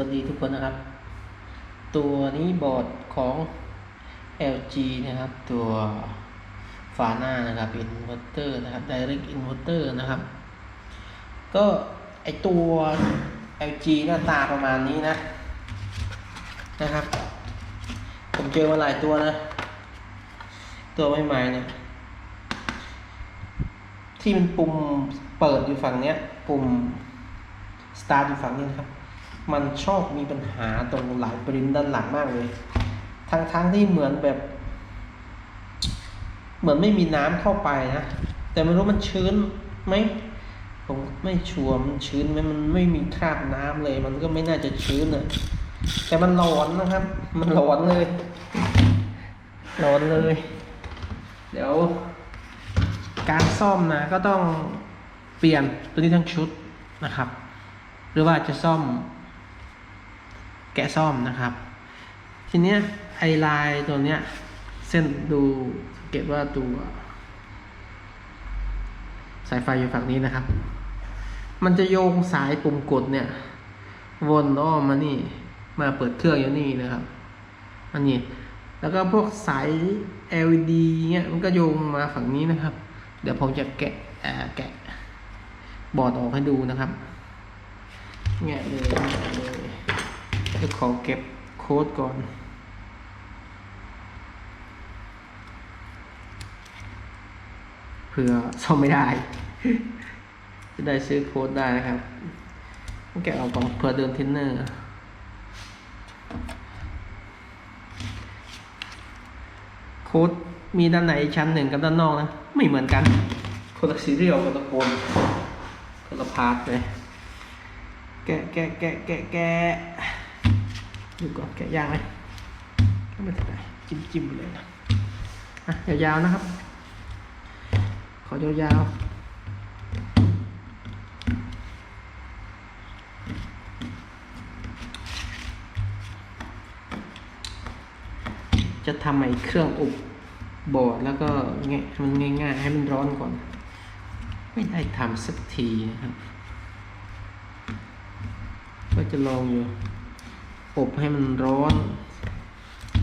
วัสดีทุกคนนะครับ ตัวนี้บอร์ดของ LG นะครับ ตัวฝาหน้านะครับอินเวอร์เตอร์นะครับ Direct Inverter นะครับ ก็ไอตัว LG หน้าตาประมาณนี้นะนะครับ ผมเจอมาหลายตัวนะ ตัวใหม่ๆเนี่ยที่มันปุ่มเปิดอยู่ฝั่งเนี้ย ปุ่ม start อยู่ฝั่งนี้นะครับ มันชอบมีปัญหาตรงหลายปริ้นด้านหลังมากเลย ทั้งทั้งที่เหมือนแบบ เหมือนไม่มีน้ำเข้าไปนะ แต่ไม่รู้มันชื้นไหมผมไม่ชัวร์มันชื้นไหมมันไม่มีคราบน้ำเลย มันก็ไม่น่าจะชื้นเลยแต่มันร้อนนะครับ มันร้อนเลยร้อนเลย เดี๋ยว การซ่อมนะก็ต้องเปลี่ยนตัวนี้ทั้งชุดนะครับ หรือว่าจะซ่อม แกะซ่อมนะครับ ทีเนี้ยไอลายตัวเนี้ย เส้นดูสังเกตว่าตัวสายไฟอยู่ฝั่งนี้นะครับ มันจะโยงสายปุ่มกดเนี่ย วนอ้อมมานี่มาเปิดเครื่องอยู่นี่นะครับ อันนี้ แล้วก็พวกสาย LED เงี้ยมันก็โยงมาฝั่งนี้นะครับ เดี๋ยวผมจะแกะแกะบอร์ดออกให้ดูนะครับ แงะเลย เลยเดี๋ยวขอเก็บโค้ดก่อน เผื่อซ่อมไม่ได้ จะได้ซื้อโค้ดได้นะครับต้องแกะออกก่อนเผื่อเดินเทนเนอร์โค้ดมีด้านไหนชั้นหนึ่งกับด้านนอกนะ ไม่เหมือนกัน คนละซีเรียลคนละโคนคนละพาร์ทเลยแกะแกะแกะแกะแกะ ดูก่อนแกะยากไหมก็ไม่เป็นไรจิ้มจิ้มไปเลยนะอะยาวๆนะครับ ขอยาวๆจะทำไอ้เครื่องอบบอร์ดแล้วก็แงะให้มันง่ายๆ ให้มันร้อนก่อน ไม่ได้ทำสักทีนะครับ ก็จะลองอยู่ อบให้มันร้อน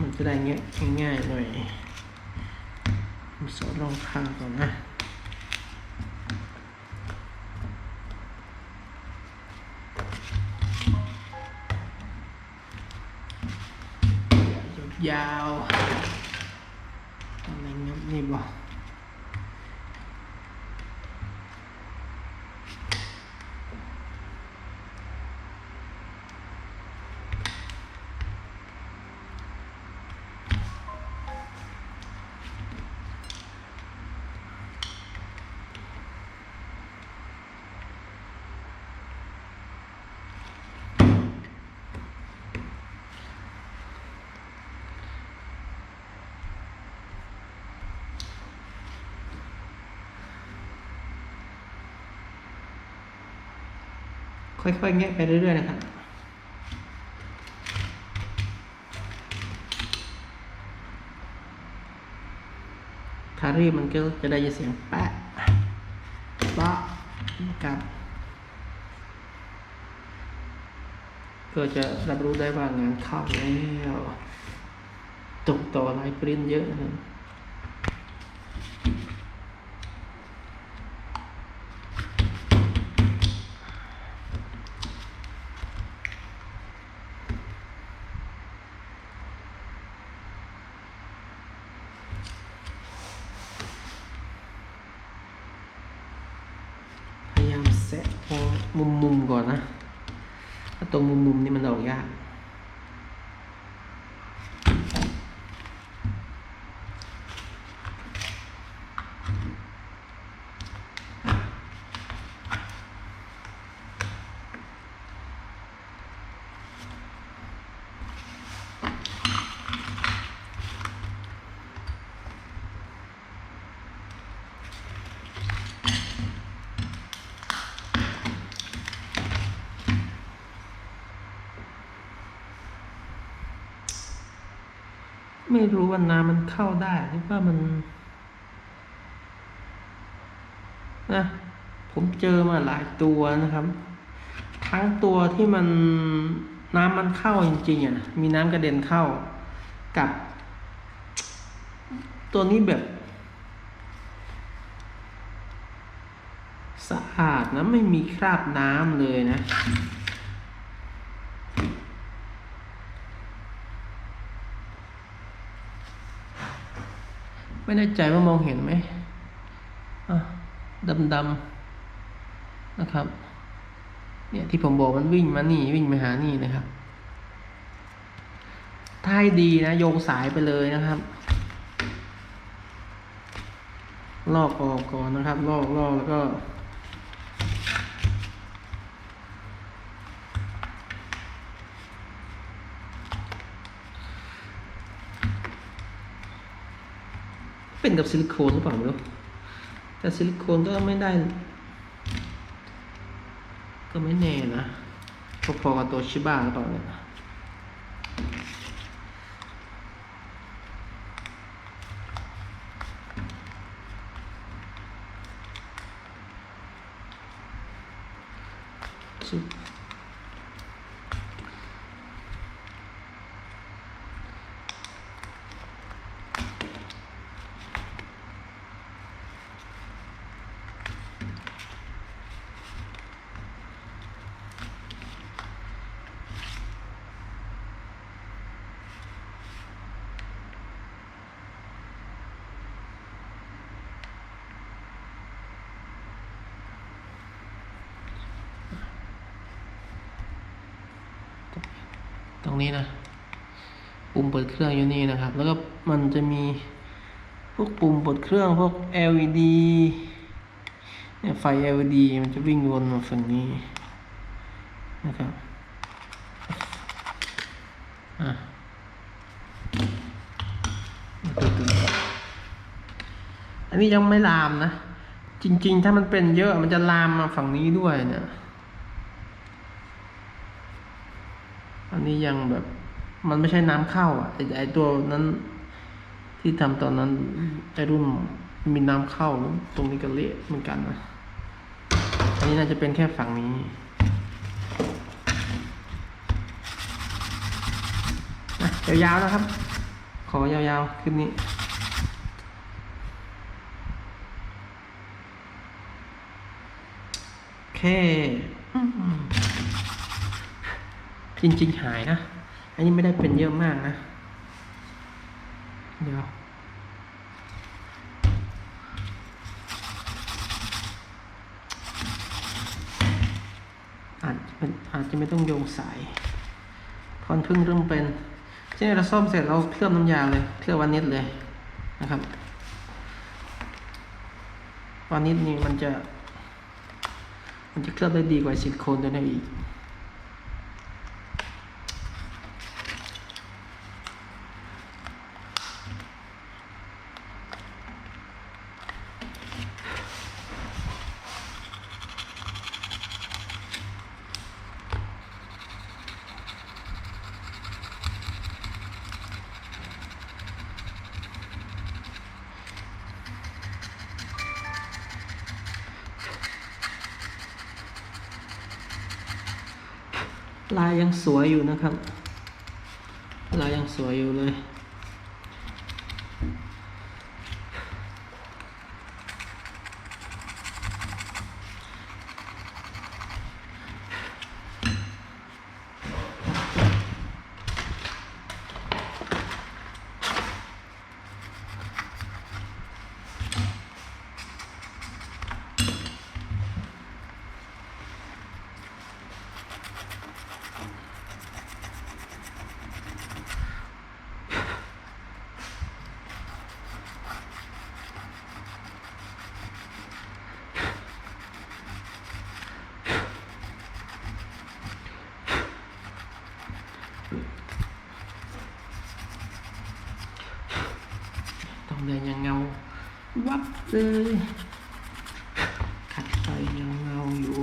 มันจะได้เงี้ยง่ายๆหน่อยผมสอดรองข้างก่อนนะ ค่อยๆแงะไปเรื่อยๆนะครับถ้ารีมันก็จะได้ยินเสียงแปะปะนะครับก็จะรับรู้ได้ว่างานเข้าแล้วตกต่อลายปริ้นเยอะนะ มุมมุมก่อนนะถ้าตรงมุมมุมนี่มันออกยาก ไม่รู้ว่าน้ำมันเข้าได้หรือว่ามันนะผมเจอมาหลายตัวนะครับ ทั้งตัวที่มันน้ำมันเข้าจริงๆอะมีน้ำกระเด็นเข้ากับ ตัวนี้แบบสะอาดนะไม่มีคราบน้ำเลยนะ ไม่แน่ใจว่ามองเห็นไหมอะดำๆนะครับ เนี่ยที่ผมบอกมันวิ่งมานี่วิ่งมาหานี่นะครับ ถ้าให้ดีนะโยงสายไปเลยนะครับ ลอกออกก่อนนะครับ ลอกลอกแล้วก็ เป็นกับซิลิโคนหรือเปล่าไม่รู้แต่ซิลิโคนก็ไม่ได้ ก็ไม่แน่นะ พอๆกับตัวชิบ้าหรือเปล่าเนี่ยชิบ ตรงนี้นะ ปุ่มเปิดเครื่องอยู่นี่นะครับ แล้วก็มันจะมีพวกปุ่มเปิดเครื่องพวก LED เนี่ยไฟ LED มันจะวิ่งวนมาฝั่งนี้นะครับอะอันนี้ยังไม่ลามนะ จริง ๆ ถ้ามันเป็นเยอะมันจะลามมาฝั่งนี้ด้วยเนี่ย อันนี้ยังแบบ มันไม่ใช่น้ำเข้า อะไอไอตัวนั้น ที่ทำตอนนั้นไอรุ่นมีน้ำเข้า ตรงนี้ก็เละเหมือนกันนะอันนี้น่าจะเป็นแค่ฝั่งนี้นะยาวๆนะครับ ขอยาวๆขึ้นนี้โอเค จริง ๆ หายนะ อันนี้ไม่ได้เป็นเยอะมากนะ เดี๋ยวอาจจะเป็นอาจจะไม่ต้องโยงสายเพราะมันพิ่งเริ่มเป็นเช่นเราซ่อมเสร็จเราเคลือบน้ำยาเลย เคลือบวานิชเลยนะครับวานิชนี่มันจะ มันจะเคลือบได้ดีกว่าซิลิโคนตัวนี้อีก ลายยังสวยอยู่นะครับ ลายยังสวยอยู่เลย รงเนยังเงา วับเลยขัดไปยังเงาอยู่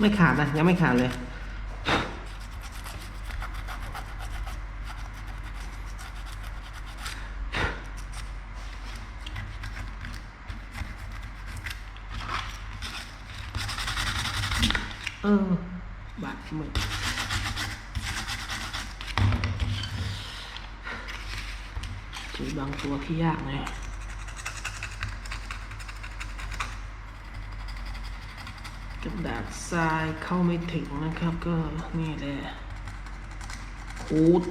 ไม่ขาดนะ ยังไม่ขาดเลย เออ บาดมือเจอบางตัวที่ยากหน่อยกระดาษทรายเข้าไม่ถึงนะครับ ก็นี่แหละคูด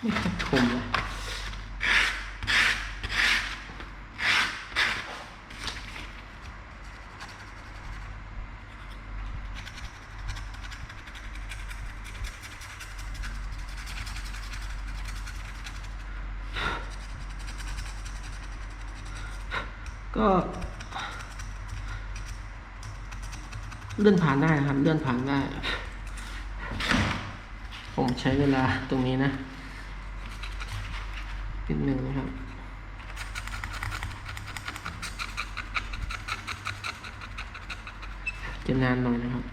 ไม่ค่อยคมเลยก็ เลื่อนผ่านได้นะครับ เลื่อนผ่านได้ ผมใช้เวลาตรงนี้นะ นิดหนึ่งนะครับจะนานหน่อยนะครับ